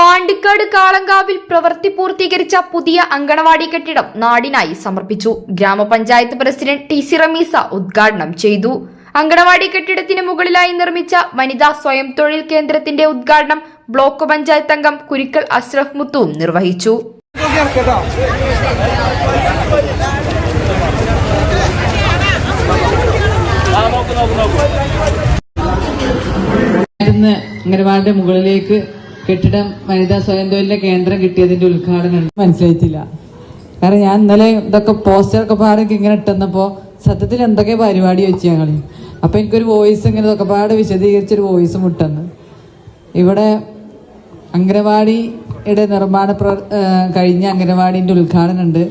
പാണ്ടിക്കാട് കാളങ്കാവിൽ പ്രവൃത്തി പൂർത്തീകരിച്ച പുതിയ അങ്കണവാടി കെട്ടിടം നാടിനായി സമർപ്പിച്ചു. ഗ്രാമപഞ്ചായത്ത് പ്രസിഡന്റ് ടി സി റമീസ ഉദ്ഘാടനം ചെയ്തു. അങ്കണവാടി കെട്ടിടത്തിന് മുകളിലായി നിർമ്മിച്ച വനിതാ സ്വയം തൊഴിൽ കേന്ദ്രത്തിന്റെ ഉദ്ഘാടനം ബ്ലോക്ക് പഞ്ചായത്ത് അംഗം കുരിക്കൽ അഷ്റഫ് മുത്തുവും നിർവഹിച്ചു. അംഗനവാടിയുടെ മുകളിലേക്ക് കെട്ടിടം വനിതാ സ്വയം തൊഴിലിന്റെ കേന്ദ്രം കിട്ടിയതിന്റെ ഉദ്ഘാടനം. മനസ്സിലായിട്ടില്ല. കാരണം ഞാൻ ഇന്നലെ ഇതൊക്കെ പോസ്റ്റർ ഒക്കെ പാടൊക്കെ ഇങ്ങനെ ഇട്ടുന്നപ്പോ സത്യത്തിൽ എന്തൊക്കെ പരിപാടി വെച്ച് ഞങ്ങൾ അപ്പൊ എനിക്കൊരു വോയിസ് ഇങ്ങനെ ഇതൊക്കെ പാട് വിശദീകരിച്ചൊരു വോയിസ് മുട്ടെന്ന് ഇവിടെ അംഗനവാടിയുടെ നിർമ്മാണ പ്ര കഴിഞ്ഞ അംഗനവാടിന്റെ ഉദ്ഘാടനം ഉണ്ട്.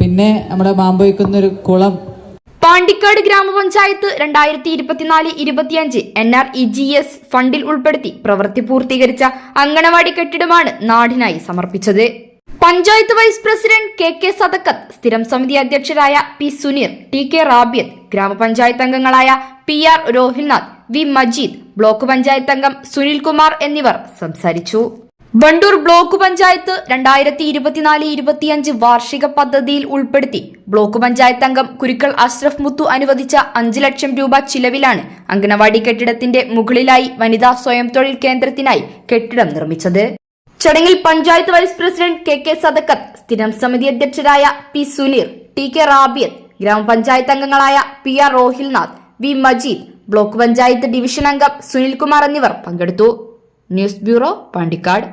പിന്നെ നമ്മുടെ മാമ്പോയിക്കുന്ന ഒരു കുളം പാണ്ടിക്കാട് ഗ്രാമപഞ്ചായത്ത് രണ്ടായിരത്തി ഇരുപത്തിനാല് ഇരുപത്തിയഞ്ച് N R E G S ഫണ്ടിൽ ഉൾപ്പെടുത്തി പ്രവൃത്തി പൂർത്തീകരിച്ച അങ്കണവാടി കെട്ടിടമാണ് നാടിനായി സമർപ്പിച്ചത്. Panchayat vice president K K Sadakkath സ്ഥിരം സമിതി അധ്യക്ഷരായ P Suneer T K Rabiyath ഗ്രാമപഞ്ചായത്ത് അംഗങ്ങളായ P R Rohilnath V Majeed block panchayat അംഗം സുനിൽകുമാർ എന്നിവർ സംസാരിച്ചു. വണ്ടൂർ ബ്ലോക്ക് പഞ്ചായത്ത് രണ്ടായിരത്തി ഇരുപത്തിനാല് ഇരുപത്തിയഞ്ച് വാർഷിക പദ്ധതിയിൽ ഉൾപ്പെടുത്തി. ബ്ലോക്ക് പഞ്ചായത്ത് അംഗം കുരുക്കൾ അഷ്റഫ് മുത്തു അനുവദിച്ച അഞ്ച് ലക്ഷം രൂപ ചിലവിലാണ് അംഗനവാടി കെട്ടിടത്തിന്റെ മുകളിലായി വനിതാ സ്വയം തൊഴിൽ കേന്ദ്രത്തിനായി കെട്ടിടം നിർമ്മിച്ചത്. ചടങ്ങിൽ panchayat vice president K K Sadakkath സ്ഥിരം സമിതി അധ്യക്ഷരായ P Suneer T K Rabiyath ഗ്രാമപഞ്ചായത്ത് അംഗങ്ങളായ P R Rohilnath V Majeed block panchayat division അംഗം സുനിൽകുമാർ എന്നിവർ പങ്കെടുത്തു. News bureau Pandikkad.